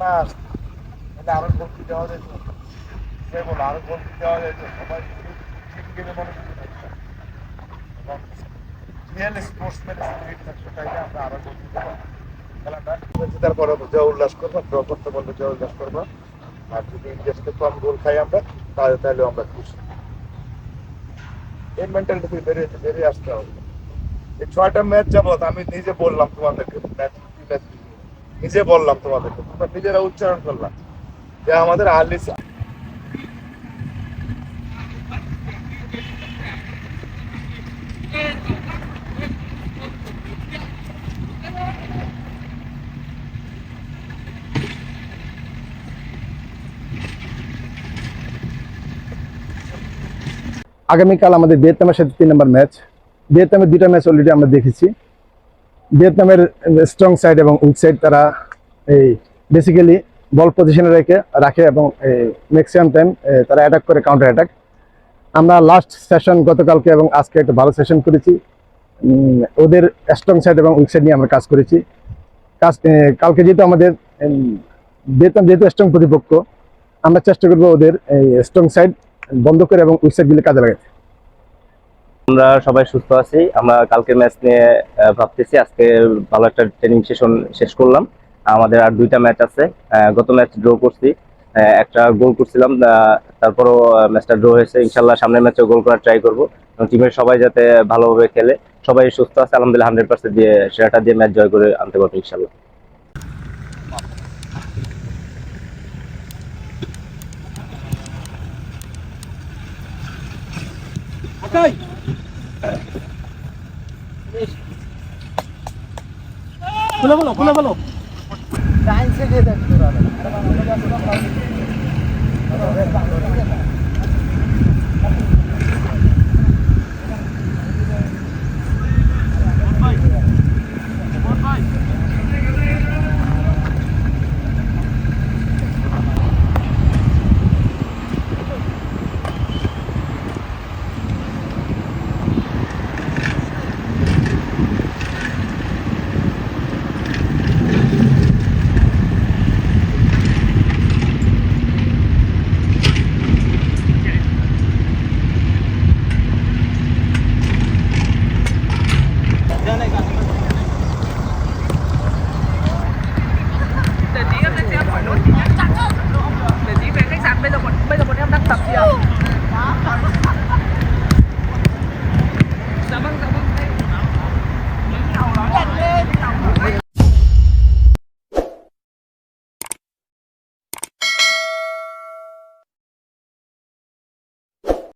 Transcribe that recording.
আসতো তাহলে আরও ভর্তি দেওয়া যেত সে বলো আরও ভর্তি দেওয়া যেত সবাই টিম গেলে মনে রিয়েল স্পোর্টসম্যান স্পিরিট থাকতো তাইলে আমরা আরও ভর্তি দেবো তারপরে জয় উল্লাস করব ড্র করতে বললে জয় উল্লাস করব। আর যদি ইন্ডিয়াতে কম গোল খাই আমরা, তাহলে তাহলে আমরা খুশি। এই মেন্টালিটি থেকে বেরিয়ে বেরিয়ে আসতে হবে। এই ছয়টা ম্যাচ যাবত আমি নিজে বললাম তোমাদেরকে ম্যাচ ম্যাচ নিজে বললাম তোমাদেরকে তোমরা নিজেরা উচ্চারণ করলাম। যে আমাদের আর্লি আগামীকাল আমাদের ভিয়েতনামের সাথে তিন নম্বর ম্যাচ। ভিয়েতনামের দুইটা ম্যাচ অলরেডি আমরা দেখেছি। ভিয়েতনামের স্ট্রং সাইড এবং উইক সাইড তারা এই বেসিক্যালি বল পজিশনে রেখে রাখে এবং ম্যাক্সিমাম টাইম তারা অ্যাটাক করে কাউন্টার অ্যাটাক আমরা লাস্ট সেশন গতকালকে এবং আজকে একটা ভালো সেশন করেছি। ওদের স্ট্রং সাইড এবং উইক সাইড নিয়ে আমরা কাজ করেছি। কাজ কালকে যেহেতু আমাদের ভিয়েতনাম যেহেতু স্ট্রং প্রতিপক্ষ, আমরা চেষ্টা করব ওদের এই স্ট্রং সাইড বন্ধ করে এবং উইক সাইডগুলি কাজে লাগাতে। আমরা সবাই সুস্থ আছি। আমরা কালকের ম্যাচ নিয়ে ভাবতেছি আজকে ভালো একটা ট্রেনিং সেশন শেষ করলাম। আমাদের আর দুইটা ম্যাচ আছে। গত ম্যাচ ড্র করছি। একটা গোল করছিলাম তারপরও ম্যাচটা ড্র হয়েছে। ইনশাল্লাহ সামনের ম্যাচে গোল করার ট্রাই করব। টিমের সবাই যাতে ভালোভাবে খেলে, সবাই সুস্থ আছে, আলহামদুলিল্লাহ হান্ড্রেড পার্সেন্ট দিয়ে সেরাটা দিয়ে ম্যাচ জয় করে আনতে পারব ইনশাল্লাহ। Okay. খুলে বলো খুলে বলো টাইম সে দিয়ে দেখ